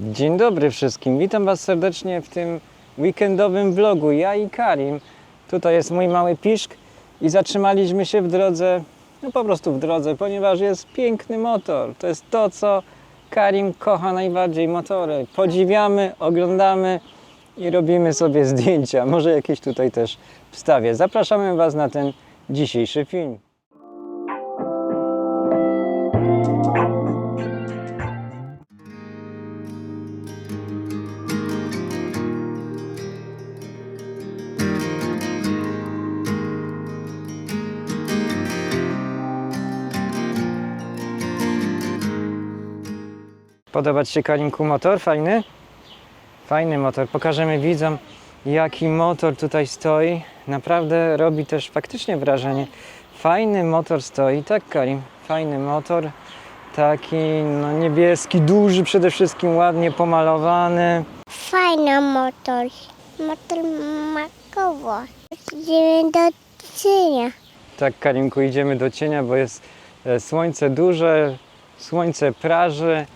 Dzień dobry wszystkim. Witam Was serdecznie w tym weekendowym vlogu. Ja i Karim. Tutaj jest mój mały piszk i zatrzymaliśmy się w drodze, no po prostu w drodze, ponieważ jest piękny motor. To jest to, co Karim kocha najbardziej motory. Podziwiamy, oglądamy i robimy sobie zdjęcia. Może jakieś tutaj też wstawię. Zapraszamy Was na ten dzisiejszy film. Podoba Ci się Karimku motor? Fajny? Fajny motor. Pokażemy widzom, jaki motor tutaj stoi. Naprawdę robi też faktycznie wrażenie. Fajny motor stoi, tak Karim? Fajny motor. Taki no, niebieski, duży, przede wszystkim ładnie pomalowany. Fajny motor. Motor makowo. Idziemy do cienia. Tak, Karimku, idziemy do cienia, bo jest e, słońce duże, słońce praży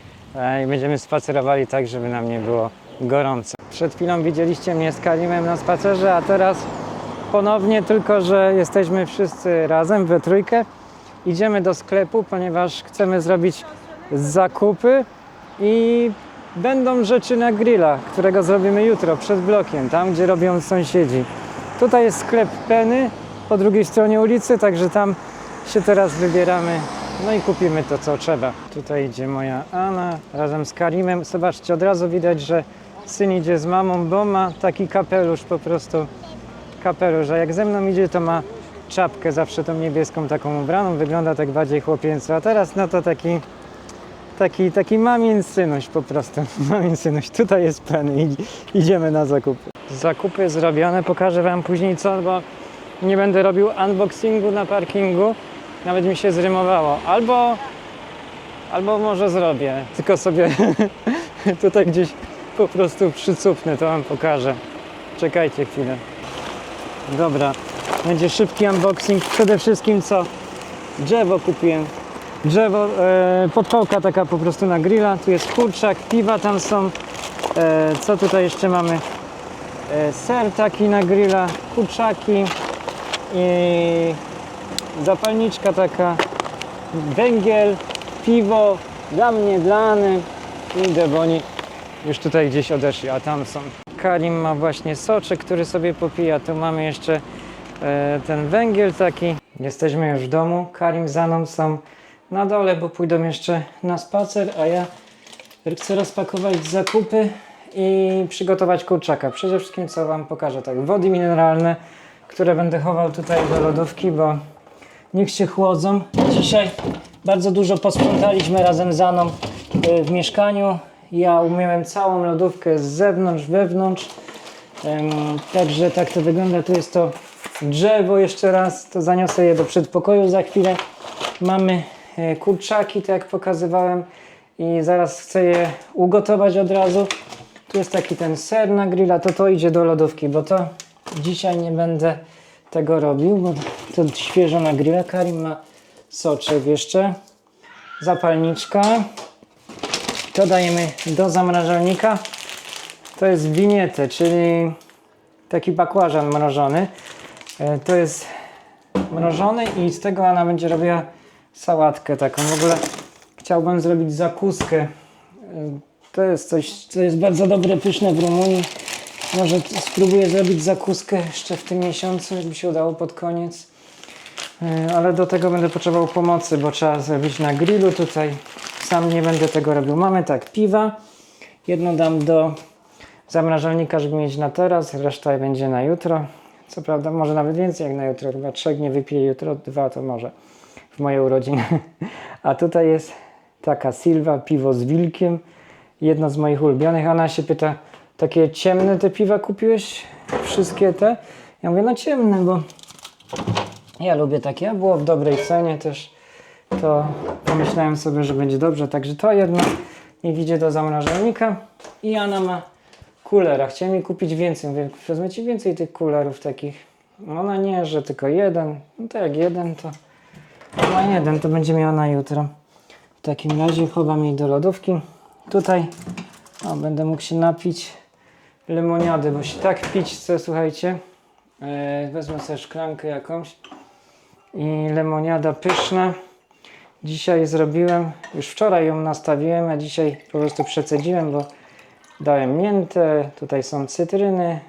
i będziemy spacerowali tak, żeby nam nie było gorąco. Przed chwilą widzieliście mnie z Karimem na spacerze, a teraz ponownie, tylko że jesteśmy wszyscy razem we trójkę. Idziemy do sklepu, ponieważ chcemy zrobić zakupy i będą rzeczy na grilla, którego zrobimy jutro przed blokiem, tam gdzie robią sąsiedzi. Tutaj jest sklep Penny po drugiej stronie ulicy, także tam się teraz wybieramy. No i kupimy to, co trzeba. Tutaj idzie moja Anna razem z Karimem. Zobaczcie, od razu widać, że syn idzie z mamą, bo ma taki kapelusz po prostu. Kapelusz, a jak ze mną idzie, to ma czapkę zawsze tą niebieską taką ubraną. Wygląda tak bardziej chłopięco, a teraz no to taki taki, taki mamin synuś po prostu. Mamin synuś. Tutaj jest Penny. Idź- Idziemy na zakupy. Zakupy zrobione. Pokażę Wam później co, bo nie będę robił unboxingu na parkingu. Nawet mi się zrymowało. Albo, albo może zrobię. Tylko sobie tutaj gdzieś po prostu przycupnę, to Wam pokażę. Czekajcie chwilę. Dobra, będzie szybki unboxing. Przede wszystkim co? Drzewo kupiłem. Drzewo, e, podpałka taka po prostu na grilla. Tu jest kurczak, piwa tam są. E, co tutaj jeszcze mamy? E, ser taki na grilla, kurczaki i zapalniczka taka, węgiel, piwo, dla mnie, dla Any i Deboni już tutaj gdzieś odeszli, a tam są. Karim ma właśnie soczek, który sobie popija, tu mamy jeszcze e, ten węgiel taki. Jesteśmy już w domu, Karim za mną są na dole, bo pójdą jeszcze na spacer, a ja chcę rozpakować zakupy i przygotować kurczaka. Przede wszystkim co Wam pokażę, tak, wody mineralne, które będę chował tutaj do lodówki, bo niech się chłodzą. Dzisiaj bardzo dużo posprzątaliśmy razem z Aną y, w mieszkaniu. Ja umyłem całą lodówkę z zewnątrz, wewnątrz. Także tak to wygląda. Tu jest to drzewo jeszcze raz. To zaniosę je do przedpokoju za chwilę. Mamy e, kurczaki, tak jak pokazywałem. I zaraz chcę je ugotować od razu. Tu jest taki ten ser na grilla. To to idzie do lodówki, bo to dzisiaj nie będę tego robił, bo to świeżo na grilla. Karim ma soczek jeszcze. Zapalniczka. To dajemy do zamrażalnika. To jest winietę, czyli taki bakłażan mrożony. E, To jest mrożony i z tego ona będzie robiła sałatkę taką. W ogóle chciałbym zrobić zakuskę. E, To jest coś, co jest bardzo dobre, pyszne w Rumunii. Może spróbuję zrobić zakuskę jeszcze w tym miesiącu, jakby się udało pod koniec. E, Ale do tego będę potrzebował pomocy, bo trzeba zrobić na grillu tutaj. Sam nie będę tego robił. Mamy tak, piwa. Jedno dam do zamrażalnika, żeby mieć na teraz, reszta będzie na jutro. Co prawda, może nawet więcej jak na jutro. Chyba trzech nie wypiję jutro, dwa to może w moje urodziny. A tutaj jest taka Silva, piwo z wilkiem. Jedno z moich ulubionych. Ona się pyta, takie ciemne te piwa kupiłeś? Wszystkie te? Ja mówię, no ciemne, bo ja lubię takie, a było w dobrej cenie też, to pomyślałem sobie, że będzie dobrze. Także to jedno niech idzie do zamrażalnika. I Anna ma kulera. Chciałem jej kupić więcej. Mówię, wezmę więcej tych kulerów takich. Ona nie, że tylko jeden. No to jak jeden, to ma jeden, to będzie miała na jutro. W takim razie chowam jej do lodówki. Tutaj O, będę mógł się napić lemoniady, bo się tak pić chcę, słuchajcie. E, wezmę sobie szklankę jakąś. I lemoniada pyszna. Dzisiaj zrobiłem, już wczoraj ją nastawiłem, a dzisiaj po prostu przecedziłem, bo dałem miętę, tutaj są cytryny,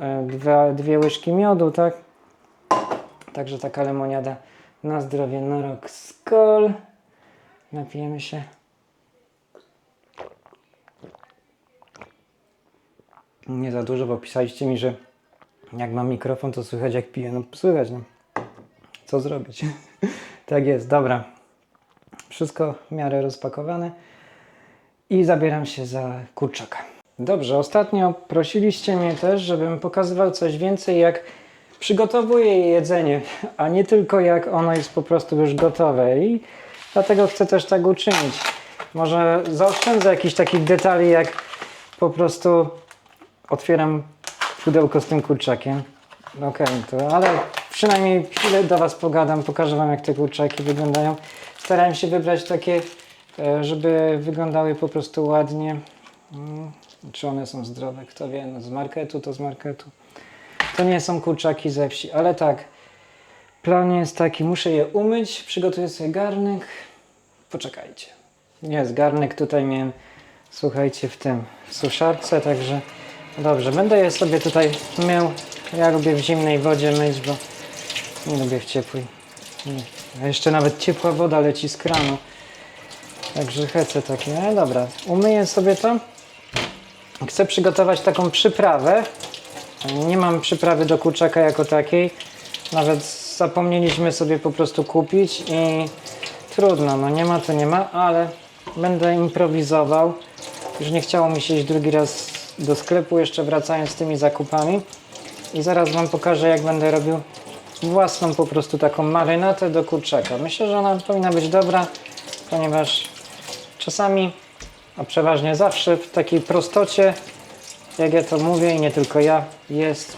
e, dwa, dwie łyżki miodu, tak? Także taka lemoniada na zdrowie, na rok. Skol! Napijemy się. Nie za dużo, bo pisaliście mi, że jak mam mikrofon, to słychać jak piję. No słychać, no. Co zrobić? tak jest, dobra. Wszystko w miarę rozpakowane. I zabieram się za kurczaka. Dobrze, ostatnio prosiliście mnie też, żebym pokazywał coś więcej, jak przygotowuję jedzenie, a nie tylko jak ono jest po prostu już gotowe. I dlatego chcę też tak uczynić. Może zaoszczędzę jakichś takich detali, jak po prostu otwieram pudełko z tym kurczakiem. Okej, to ale przynajmniej chwilę do Was pogadam, pokażę Wam jak te kurczaki wyglądają. Starałem się wybrać takie, e, żeby wyglądały po prostu ładnie. Mm, Czy one są zdrowe? Kto wie, no z marketu to z marketu. To nie są kurczaki ze wsi, ale tak. Plan jest taki, muszę je umyć, przygotuję sobie garnek. Poczekajcie. Jest garnek, tutaj miałem, słuchajcie, w tym, w suszarce, także dobrze, będę je sobie tutaj mył. Ja lubię w zimnej wodzie myć, bo nie lubię w ciepłej. A jeszcze nawet ciepła woda leci z kranu. Także hece takie, ale dobra, umyję sobie to. Chcę przygotować taką przyprawę. Nie mam przyprawy do kurczaka jako takiej. Nawet zapomnieliśmy sobie po prostu kupić i trudno, no nie ma to nie ma, ale będę improwizował. Już nie chciało mi się iść drugi raz do sklepu, jeszcze wracając z tymi zakupami. I zaraz Wam pokażę, jak będę robił własną po prostu taką marynatę do kurczaka. Myślę, że ona powinna być dobra, ponieważ czasami, a przeważnie zawsze w takiej prostocie, jak ja to mówię i nie tylko ja, jest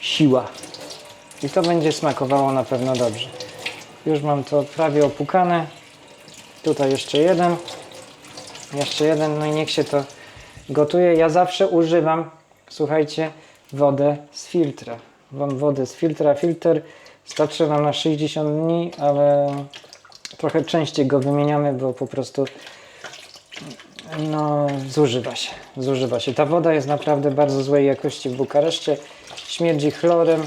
siła. I to będzie smakowało na pewno dobrze. Już mam to prawie opukane. Tutaj jeszcze jeden. Jeszcze jeden, no i niech się to gotuje. Ja zawsze używam, słuchajcie, wodę z filtra. Mam wodę z filtra. Filtr starczy nam na 60 dni, ale trochę częściej go wymieniamy, bo po prostu no, zużywa się. Zużywa się. Ta woda jest naprawdę bardzo złej jakości w Bukareszcie. Śmierdzi chlorem,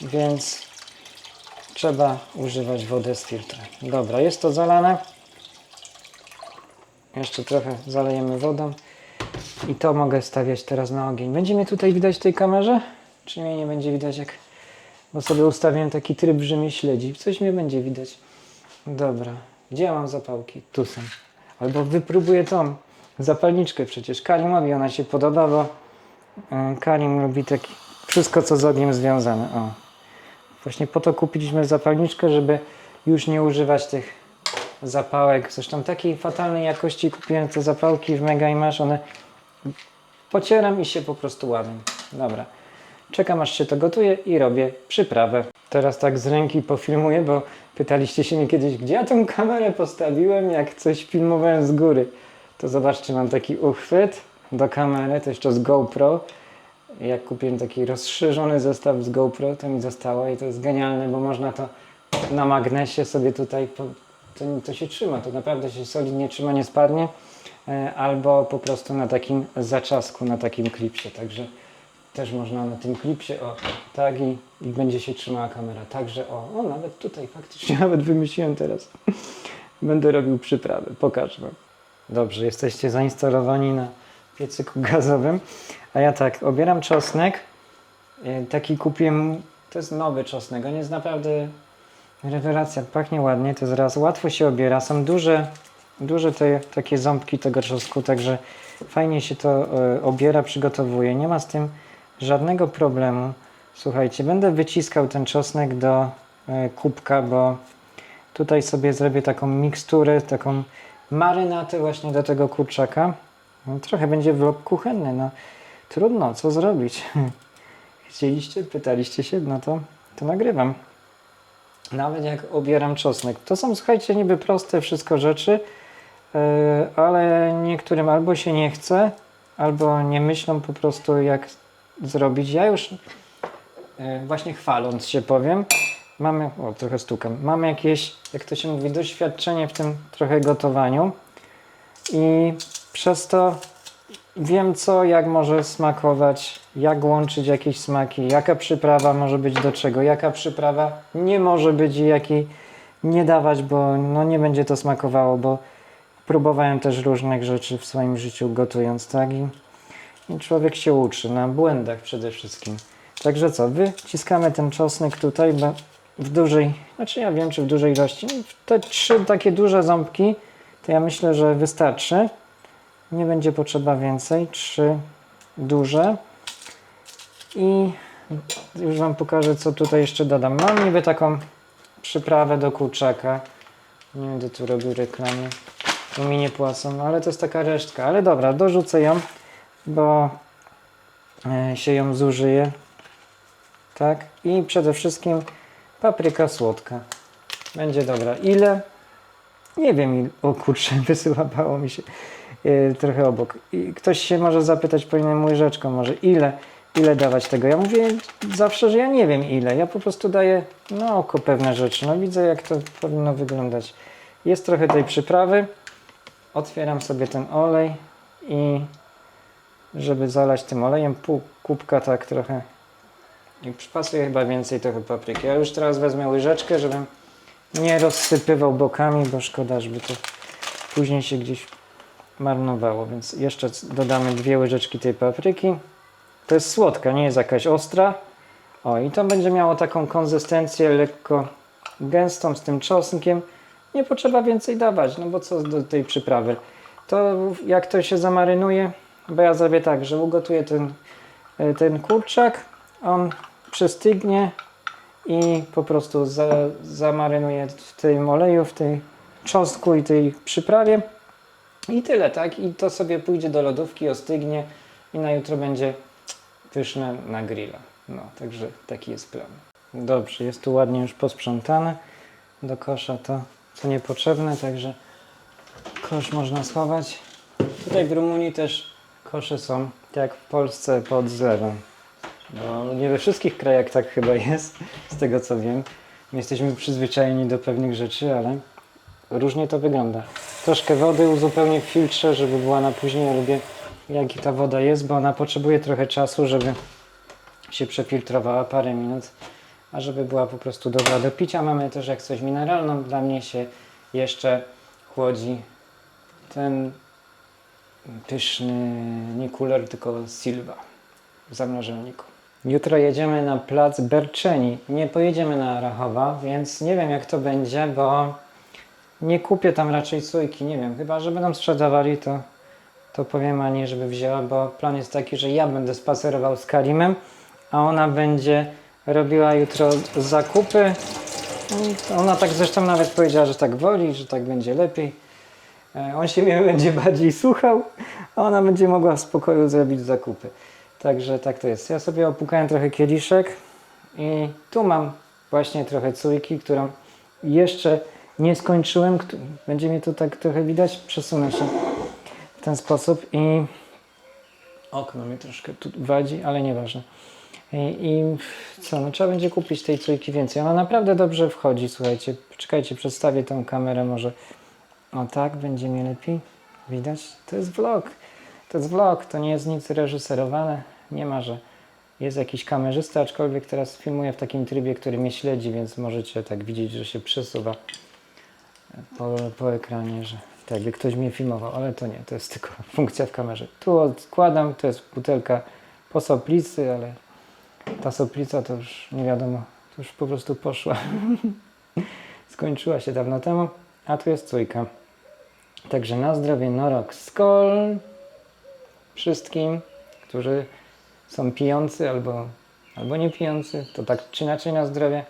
więc trzeba używać wody z filtra. Dobra, jest to zalane. Jeszcze trochę zalejemy wodą. I to mogę stawiać teraz na ogień. Będzie mnie tutaj widać w tej kamerze? Czy mnie nie będzie widać jak... Bo sobie ustawiłem taki tryb, że mnie śledzi. Coś mnie będzie widać. Dobra. Gdzie ja mam zapałki? Tu są. Albo wypróbuję tą zapalniczkę przecież. Karimowi ona się podoba, bo e, Karim lubi taki wszystko co z ogniem związane. O. Właśnie po to kupiliśmy zapalniczkę, żeby już nie używać tych zapałek. Zresztą takiej fatalnej jakości kupiłem te zapałki w Mega Image. One pocieram i się po prostu ładują. Dobra. Czekam aż się to gotuje i robię przyprawę. Teraz tak z ręki pofilmuję, bo pytaliście się mnie kiedyś, gdzie ja tą kamerę postawiłem, jak coś filmowałem z góry. To zobaczcie, mam taki uchwyt do kamery, to jeszcze z GoPro. Jak kupiłem taki rozszerzony zestaw z GoPro, to mi zostało i to jest genialne, bo można to na magnesie sobie tutaj, po, to, to się trzyma, to naprawdę się solidnie trzyma, nie spadnie. E, Albo po prostu na takim zaczasku, na takim klipsie, także też można na tym klipsie, o, tak i, będzie się trzymała kamera. Także o, o, nawet tutaj faktycznie nawet wymyśliłem teraz. Będę robił przyprawę, pokażę wam. Dobrze, jesteście zainstalowani na piecyku gazowym, a ja tak, obieram czosnek, E, taki kupiłem, to jest nowy czosnek, on jest naprawdę rewelacja, pachnie ładnie, to jest raz, łatwo się obiera, są duże, duże te takie ząbki tego czosnku, także fajnie się to e, obiera, przygotowuje, nie ma z tym żadnego problemu. Słuchajcie, będę wyciskał ten czosnek do e, kubka, bo tutaj sobie zrobię taką miksturę, taką marynatę właśnie do tego kurczaka. No, trochę będzie vlog kuchenny, no trudno, co zrobić? Chcieliście, pytaliście się, no to, to nagrywam. Nawet jak obieram czosnek. To są, słuchajcie, niby proste wszystko rzeczy, E, ale niektórym albo się nie chce, albo nie myślą po prostu jak zrobić. Ja już e, właśnie chwaląc się powiem, mamy, o trochę stukam, mam jakieś, jak to się mówi, doświadczenie w tym trochę gotowaniu i przez to wiem co, jak może smakować, jak łączyć jakieś smaki, jaka przyprawa może być do czego, jaka przyprawa nie może być i jakiej nie dawać, bo no nie będzie to smakowało, bo próbowałem też różnych rzeczy w swoim życiu gotując, tak? I człowiek się uczy na błędach przede wszystkim. Także co, wyciskamy ten czosnek tutaj w dużej, znaczy ja wiem czy w dużej ilości, no, te trzy takie duże ząbki, to ja myślę, że wystarczy. Nie będzie potrzeba więcej, trzy duże. I już Wam pokażę co tutaj jeszcze dodam. Mam niby taką przyprawę do kurczaka. Nie będę tu robił reklamy, bo mi nie płacą, ale to jest taka resztka. Ale dobra, dorzucę ją, bo e, się ją zużyje. Tak? I przede wszystkim papryka słodka. Będzie dobra. Ile? Nie wiem, o kurczę, wysyłapało mi się e, trochę obok. I ktoś się może zapytać po innym łyżeczką, może ile, ile dawać tego. Ja mówię zawsze, że ja nie wiem ile. Ja po prostu daję na oko pewne rzeczy. No widzę, jak to powinno wyglądać. Jest trochę tej przyprawy. Otwieram sobie ten olej i żeby zalać tym olejem, pół kubka tak trochę. I pasuje chyba więcej trochę papryki. Ja już teraz wezmę łyżeczkę, żebym nie rozsypywał bokami, bo szkoda, żeby to później się gdzieś marnowało. Więc jeszcze dodamy dwie łyżeczki tej papryki. To jest słodka, nie jest jakaś ostra. O, i to będzie miało taką konsystencję lekko gęstą z tym czosnkiem. Nie potrzeba więcej dawać, no bo co do tej przyprawy. To jak to się zamarynuje, bo ja zrobię tak, że ugotuję ten, e, ten kurczak, on przystygnie i po prostu za, zamarynuję w tym oleju, w tej czosnku i tej przyprawie. I tyle, tak? I to sobie pójdzie do lodówki, ostygnie i na jutro będzie pyszne na grilla. No, także taki jest plan. Dobrze, jest tu ładnie już posprzątane. Do kosza to co niepotrzebne, także kosz można schować. Tutaj w Rumunii też kosze są, jak w Polsce, pod zlewem. No, nie we wszystkich krajach tak chyba jest, z tego co wiem. My jesteśmy przyzwyczajeni do pewnych rzeczy, ale różnie to wygląda. Troszkę wody uzupełnię w filtrze, żeby była na później. Ja lubię jak ta woda jest, bo ona potrzebuje trochę czasu, żeby się przefiltrowała parę minut, a żeby była po prostu dobra do picia. Mamy też jak coś mineralną. Dla mnie się jeszcze chłodzi ten pyszny nie cooler, tylko Silva w zamrażalniku. Jutro jedziemy na plac Berczeni. Nie pojedziemy na Rachowa, więc nie wiem jak to będzie, bo nie kupię tam raczej sójki. Nie wiem, chyba że będą sprzedawali to to powiem Ani, żeby wzięła, bo plan jest taki, że ja będę spacerował z Karimem, a ona będzie robiła jutro zakupy. I Ona tak zresztą nawet powiedziała, że tak woli, że tak będzie lepiej. E, On się mnie będzie bardziej słuchał, a ona będzie mogła w spokoju zrobić zakupy. Także tak to jest. Ja sobie opukałem trochę kieliszek i tu mam właśnie trochę cójki, którą jeszcze nie skończyłem. Będzie mnie tu tak trochę widać? Przesunę się w ten sposób i okno mnie troszkę tu wadzi, ale nieważne. I, I co, no trzeba będzie kupić tej trójki więcej. Ona naprawdę dobrze wchodzi, słuchajcie. Czekajcie, przedstawię tą kamerę może. O tak, będzie mi lepiej. Widać? To jest vlog. To jest vlog, to nie jest nic reżyserowane. Nie ma, że jest jakiś kamerzysta, aczkolwiek teraz filmuję w takim trybie, który mnie śledzi, więc możecie tak widzieć, że się przesuwa po, po ekranie, że tak jakby ktoś mnie filmował, ale to nie, to jest tylko funkcja w kamerze. Tu odkładam, to jest butelka po soplicy, ale ta soplica to już nie wiadomo, to już po prostu poszła. Skończyła się dawno temu, a tu jest trójka. Także na zdrowie Norok Skol wszystkim, którzy są pijący albo, albo nie pijący, to tak czy inaczej na zdrowie.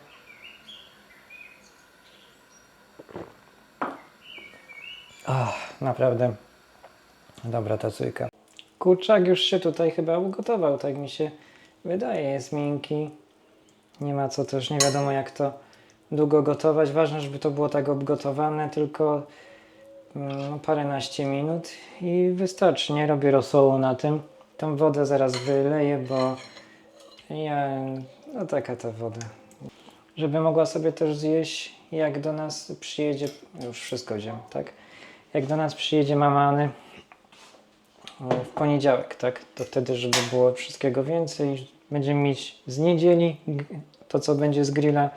Ach, naprawdę dobra ta cójka. Kurczak już się tutaj chyba ugotował, tak mi się wydaje. Jest miękki. Nie ma co też, nie wiadomo jak to długo gotować. Ważne, żeby to było tak obgotowane, tylko no, paręnaście minut i wystarczy. Nie robię rosołu na tym. Tą wodę zaraz wyleję, bo ja, no taka ta woda. Żeby mogła sobie też zjeść, jak do nas przyjedzie, już wszystko wziąłem, tak? Jak do nas przyjedzie mama Any o, w poniedziałek, tak? To wtedy, żeby było wszystkiego więcej, będziemy mieć z niedzieli to, co będzie z grilla e,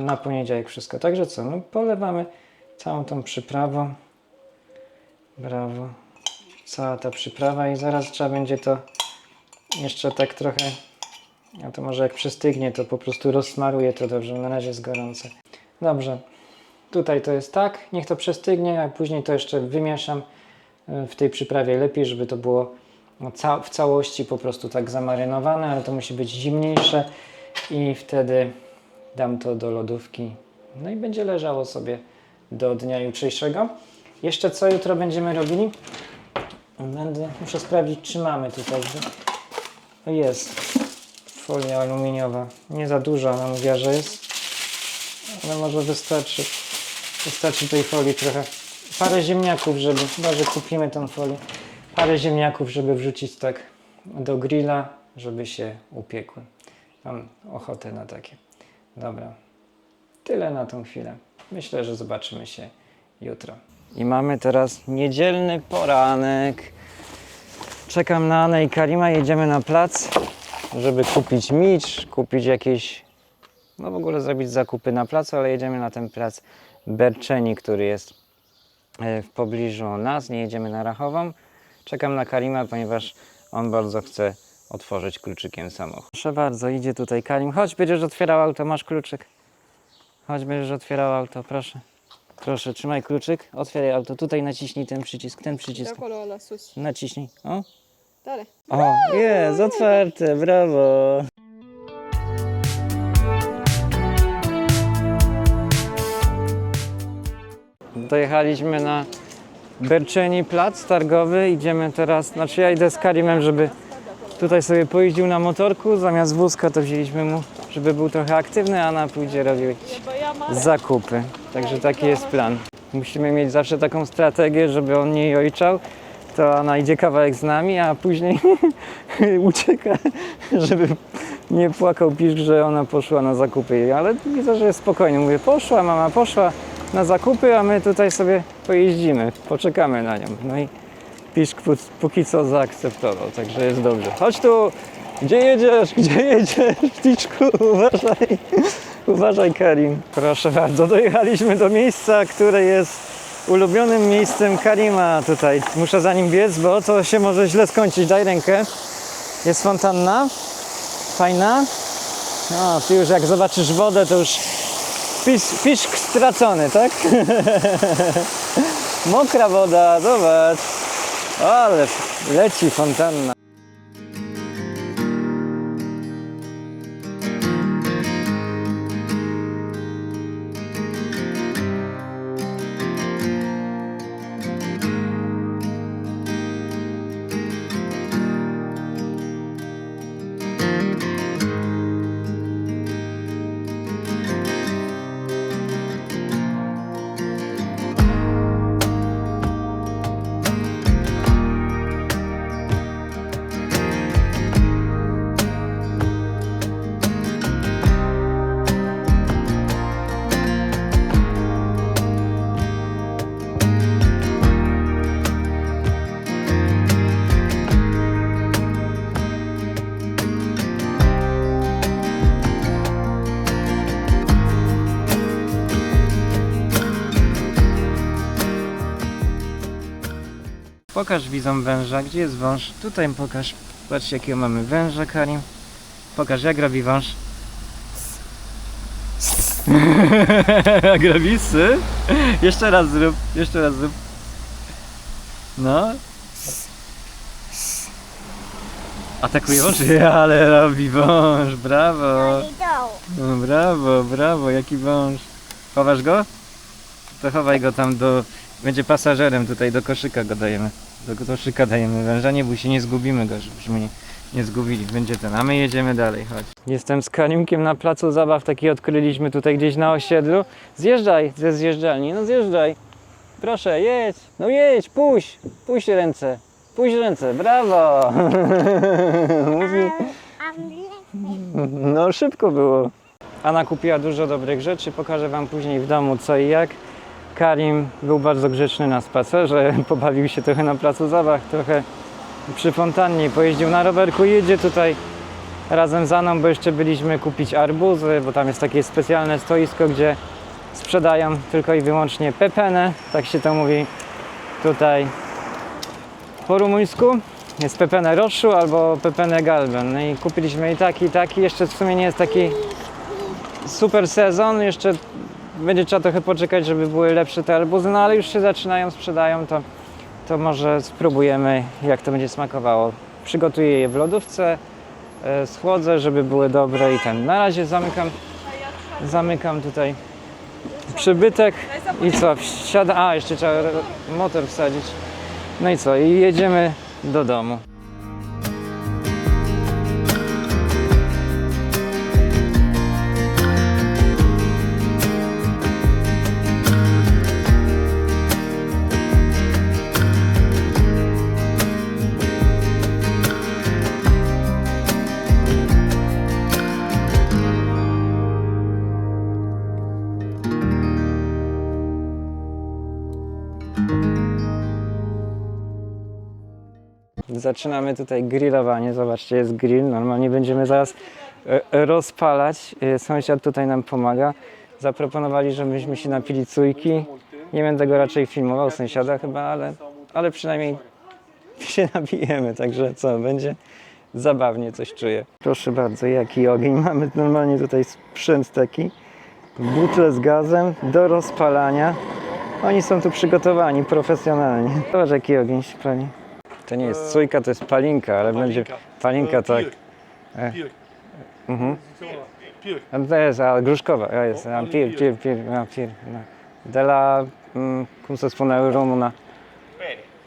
na poniedziałek wszystko. Także co, no polewamy całą tą przyprawą. Brawo. Cała ta przyprawa i zaraz trzeba będzie to jeszcze tak trochę, a to może jak przystygnie, to po prostu rozsmaruję to dobrze, na razie jest gorące. Dobrze, tutaj to jest tak, niech to przystygnie, a później to jeszcze wymieszam e, w tej przyprawie lepiej, żeby to było w całości po prostu tak zamarynowane, ale to musi być zimniejsze i wtedy dam to do lodówki. No i będzie leżało sobie do dnia jutrzejszego. Jeszcze co jutro będziemy robili? Będę, muszę sprawdzić, czy mamy tutaj. Jest folia aluminiowa. Nie za dużo, ona mówiła, że jest. Ale może wystarczy. Wystarczy tej folii trochę. Parę ziemniaków, żeby, chyba że kupimy tą folię. Parę ziemniaków, żeby wrzucić tak do grilla, żeby się upiekły. Mam ochotę na takie. Dobra. Tyle na tą chwilę. Myślę, że zobaczymy się jutro. I mamy teraz niedzielny poranek. Czekam na Anę i Karima, jedziemy na plac, żeby kupić micz, kupić jakieś, no w ogóle zrobić zakupy na placu, ale jedziemy na ten plac Berczeni, który jest e, w pobliżu nas, nie jedziemy na Rachową. Czekam na Karima, ponieważ on bardzo chce otworzyć kluczykiem samochód. Proszę bardzo, idzie tutaj Karim. Chodź, będziesz otwierał auto, masz kluczyk. Chodź, będziesz otwierał auto, proszę. Proszę, trzymaj kluczyk, otwieraj auto. Tutaj naciśnij ten przycisk, ten przycisk. Naciśnij. O, Dale. o jest, otwarte, brawo. Dojechaliśmy na Berczeni Plac Targowy. Idziemy teraz, znaczy ja idę z Karimem, żeby tutaj sobie pojeździł na motorku. Zamiast wózka to wzięliśmy mu, żeby był trochę aktywny, a ona pójdzie robić zakupy. Także taki jest plan. Musimy mieć zawsze taką strategię, żeby on nie ojczał. To ona idzie kawałek z nami, a później ucieka, żeby nie płakał piszk, że ona poszła na zakupy. Ale widzę, że jest spokojnie. Mówię, poszła, mama poszła na zakupy, a my tutaj sobie pojeździmy, poczekamy na nią. No i piszk pó- póki co zaakceptował, także jest dobrze. Chodź tu! Gdzie jedziesz? Gdzie jedziesz? Piczku, uważaj. Uważaj, Karim. Proszę bardzo, dojechaliśmy do miejsca, które jest ulubionym miejscem Karima tutaj. Muszę za nim biec, bo to się może źle skończyć. Daj rękę. Jest fontanna. Fajna. No, ty już jak zobaczysz wodę, to już pisz, piszk stracony, tak? Mokra woda, zobacz. Ale leci fontanna. Pokaż widzom węża. Gdzie jest wąż? Tutaj pokaż. Patrzcie jakiego mamy węża, Karim. Pokaż jak robi wąż. jak robi sy? Jeszcze raz zrób. Jeszcze raz zrób. No. Atakuje wąż? Ale robi wąż. Brawo. No, brawo, brawo. Jaki wąż. Chowasz go? To chowaj go tam do... Będzie pasażerem tutaj, do koszyka go dajemy. Do koszyka dajemy węża, bój się, nie zgubimy go, żebyśmy nie, nie zgubili. Będzie ten, a my jedziemy dalej, chodź. Jestem z Karimkiem na placu zabaw, taki odkryliśmy tutaj gdzieś na osiedlu. Zjeżdżaj ze zjeżdżalni, no zjeżdżaj. Proszę, jedź. No jedź, puść. Puść ręce. Puść ręce. Brawo. Mówi. No szybko było. Anna kupiła dużo dobrych rzeczy. Pokażę Wam później w domu co i jak. Karim był bardzo grzeczny na spacerze. Pobawił się trochę na placu zabaw, trochę przy fontannie. Pojeździł na rowerku. Jedzie tutaj razem z Aną, bo jeszcze byliśmy kupić arbuzy, bo tam jest takie specjalne stoisko, gdzie sprzedają tylko i wyłącznie pepene, tak się to mówi tutaj po rumuńsku. Jest pepene roszu albo pepene galben. No i kupiliśmy i taki, i taki. Jeszcze w sumie nie jest taki super sezon. Jeszcze będzie trzeba trochę poczekać, żeby były lepsze te arbuzy, no ale już się zaczynają, sprzedają, to, to może spróbujemy, jak to będzie smakowało. Przygotuję je w lodówce, e, schłodzę, żeby były dobre i ten. Na razie zamykam, zamykam tutaj przybytek i co, wsiada, a jeszcze trzeba motor wsadzić. No i co, i jedziemy do domu. Zaczynamy tutaj grillowanie. Zobaczcie, jest grill. Normalnie będziemy zaraz e, rozpalać. E, Sąsiad tutaj nam pomaga. Zaproponowali, żebyśmy się napili cujki. Nie będę go raczej filmował, sąsiada chyba, ale, ale przynajmniej się napijemy. Także co, będzie zabawnie, coś czuję. Proszę bardzo, jaki ogień. Mamy normalnie tutaj sprzęt taki. Butle z gazem do rozpalania. Oni są tu przygotowani profesjonalnie. Zobacz, jaki ogień się pali. To nie jest cujka, to jest palinka, ale będzie palinka, tak. E. Pirk. Mhm. Pirk. A to jest a, gruszkowa, ja jest, a, pir, pir, pir, a, pir, no. Della, mm, spune rumuna?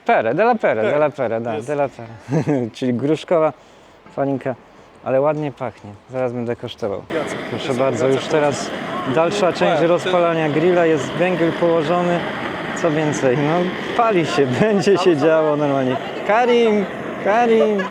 Pere, della pere, della pere, da, della pere. Czyli gruszkowa palinka, ale ładnie pachnie. Zaraz będę kosztował. Proszę bardzo, już teraz dalsza część rozpalania grilla, jest węgiel położony. Co więcej, no pali się, będzie się działo normalnie. Karim, Karim.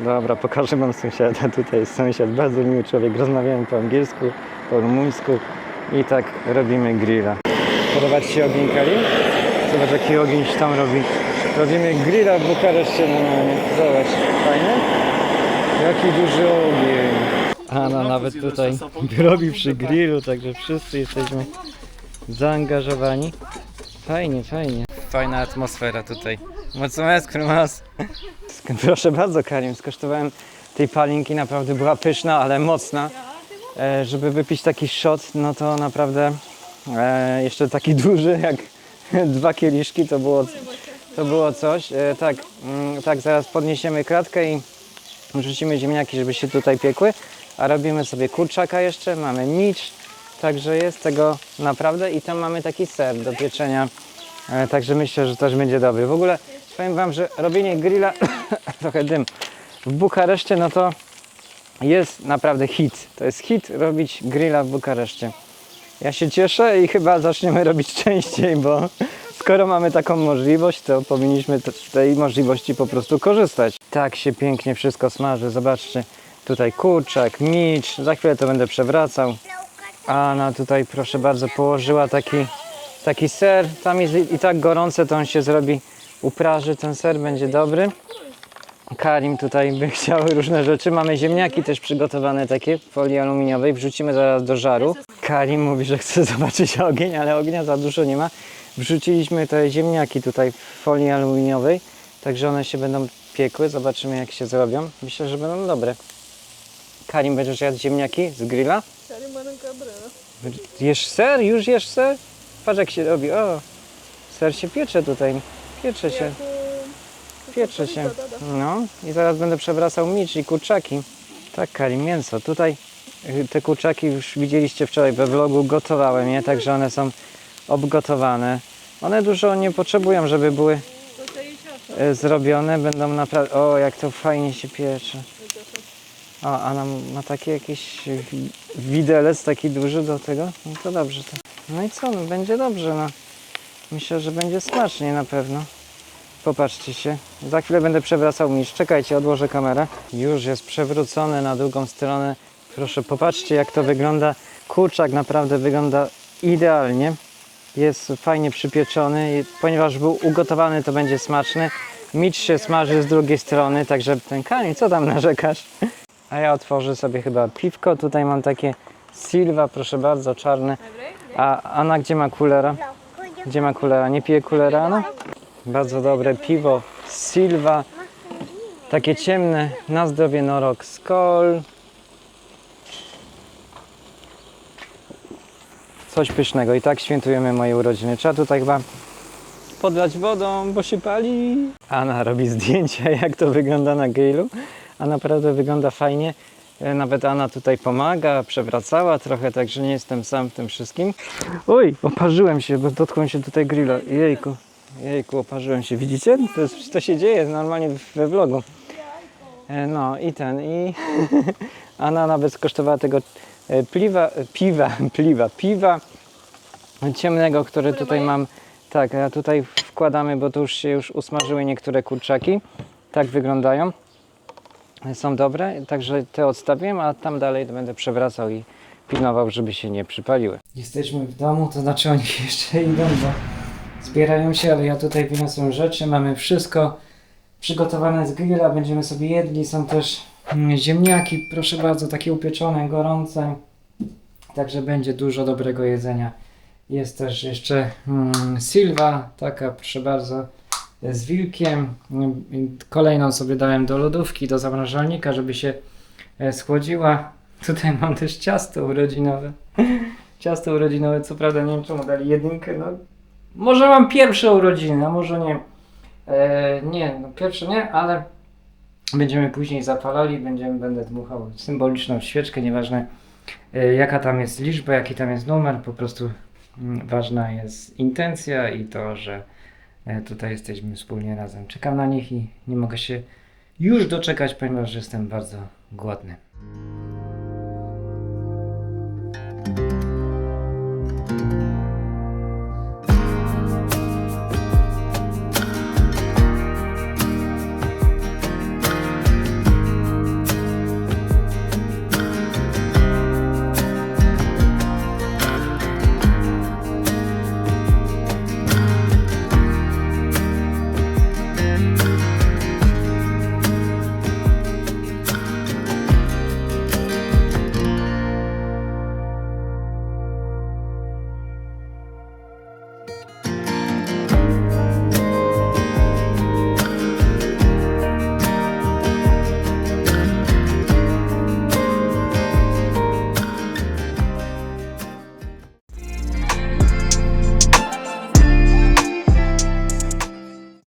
Dobra, pokażę wam sąsiada. Tutaj jest sąsiad, bardzo miły człowiek. Rozmawiamy po angielsku, po rumuńsku i tak robimy grilla. Podoba Ci się ogień Karim? Zobacz jaki ogień się tam robi. Robimy grilla w Bukareszcie normalnie. Zobacz, fajnie? Jaki duży ogień. Anna nawet tutaj robi przy grillu, także wszyscy jesteśmy zaangażowani. Fajnie, fajnie. Fajna atmosfera tutaj. Mulțumesc frumos! Proszę bardzo Karim, skosztowałem tej palinki, naprawdę była pyszna, ale mocna. E, żeby wypić taki shot, no to naprawdę e, jeszcze taki duży, jak dwa kieliszki, to było, to było coś. E, tak, mm, tak, zaraz podniesiemy kratkę i wrzucimy ziemniaki, żeby się tutaj piekły. A robimy sobie kurczaka jeszcze, mamy micz, także jest tego naprawdę. I tam mamy taki ser do pieczenia, e, także myślę, że też będzie dobry. W ogóle powiem Wam, że robienie grilla, trochę dym, w Bukareszcie, no to jest naprawdę hit. To jest hit robić grilla w Bukareszcie. Ja się cieszę i chyba zaczniemy robić częściej, bo skoro mamy taką możliwość, to powinniśmy z tej możliwości po prostu korzystać. Tak się pięknie wszystko smaży. Zobaczcie, tutaj kurczak, micz. Za chwilę to będę przewracał. Anna tutaj, proszę bardzo, położyła taki, taki ser. Tam jest i i tak gorące, to on się zrobi, upraży. Ten ser będzie dobry. Karim tutaj by chciał różne rzeczy. Mamy ziemniaki też przygotowane takie w folii aluminiowej. Wrzucimy zaraz do żaru. Karim mówi, że chce zobaczyć ogień, ale ognia za dużo nie ma. Wrzuciliśmy te ziemniaki tutaj w folii aluminiowej, także one się będą piekły. Zobaczymy jak się zrobią. Myślę, że będą dobre. Karim, będziesz jadł ziemniaki z grilla? Mănâncă brână. Jesz ser? Już jesz ser? Patrz jak się robi. O, ser się piecze tutaj. Piecze się. Piecze się. No i zaraz będę przewracał micz i kurczaki. Tak, Karim, mięso. Tutaj y, te kurczaki już widzieliście wczoraj we vlogu, gotowałem je, także one są obgotowane. One dużo nie potrzebują, żeby były e, zrobione, będą naprawdę... O, jak to fajnie się piecze. O, a nam ma taki jakiś wi- widelec taki duży do tego? No to dobrze to. No i co, no będzie dobrze, no. Myślę, że będzie smacznie na pewno. Popatrzcie się. Za chwilę będę przewracał misz. Czekajcie, odłożę kamerę. Już jest przewrócony na drugą stronę. Proszę, popatrzcie jak to wygląda. Kurczak naprawdę wygląda idealnie. Jest fajnie przypieczony. Ponieważ był ugotowany, to będzie smaczny. Micz się smaży z drugiej strony, także ten Kamil, co tam narzekasz? A ja otworzę sobie chyba piwko. Tutaj mam takie Silva, proszę bardzo, czarne. A Anna gdzie ma kulera? Gdzie ma kulera? Nie pije kulera, no? Bardzo dobre piwo Silva. Takie ciemne, na zdrowie Norok Skol. Coś pysznego. I tak świętujemy moje urodziny. Trzeba tutaj chyba podlać wodą, bo się pali. Anna robi zdjęcia, jak to wygląda na grillu. A naprawdę wygląda fajnie. E, Nawet Anna tutaj pomaga, przewracała trochę, także nie jestem sam w tym wszystkim. Oj, oparzyłem się, bo dotknąłem się tutaj grilla. Jejku, jejku, oparzyłem się. Widzicie? To, jest, to się dzieje normalnie we vlogu. E, No i ten, i Anna nawet skosztowała tego e, pliwa, piwa, pliwa, piwa ciemnego, które tutaj mam. Tak, a tutaj wkładamy, bo to już się już usmażyły niektóre kurczaki. Tak wyglądają. Są dobre, także te odstawiłem, a tam dalej będę przewracał i pilnował, żeby się nie przypaliły. Jesteśmy w domu, to znaczy oni jeszcze idą, bo zbierają się, ale ja tutaj wyniosłem rzeczy, mamy wszystko przygotowane z grilla, będziemy sobie jedli, są też mm, ziemniaki, proszę bardzo, takie upieczone, gorące, także będzie dużo dobrego jedzenia. Jest też jeszcze mm, Silva, taka proszę bardzo, z wilkiem. Kolejną sobie dałem do lodówki, do zamrażalnika, żeby się e, schłodziła. Tutaj mam też ciasto urodzinowe. Ciasto urodzinowe, co prawda nie wiem czemu dali jedynkę, no może mam pierwsze urodziny, a może nie. E, nie, no pierwsze nie, ale będziemy później zapalali, będziemy, będę dmuchał symboliczną świeczkę, nieważne e, jaka tam jest liczba, jaki tam jest numer, po prostu mm, ważna jest intencja i to, że tutaj jesteśmy wspólnie razem. Czekam na nich i nie mogę się już doczekać, ponieważ jestem bardzo głodny.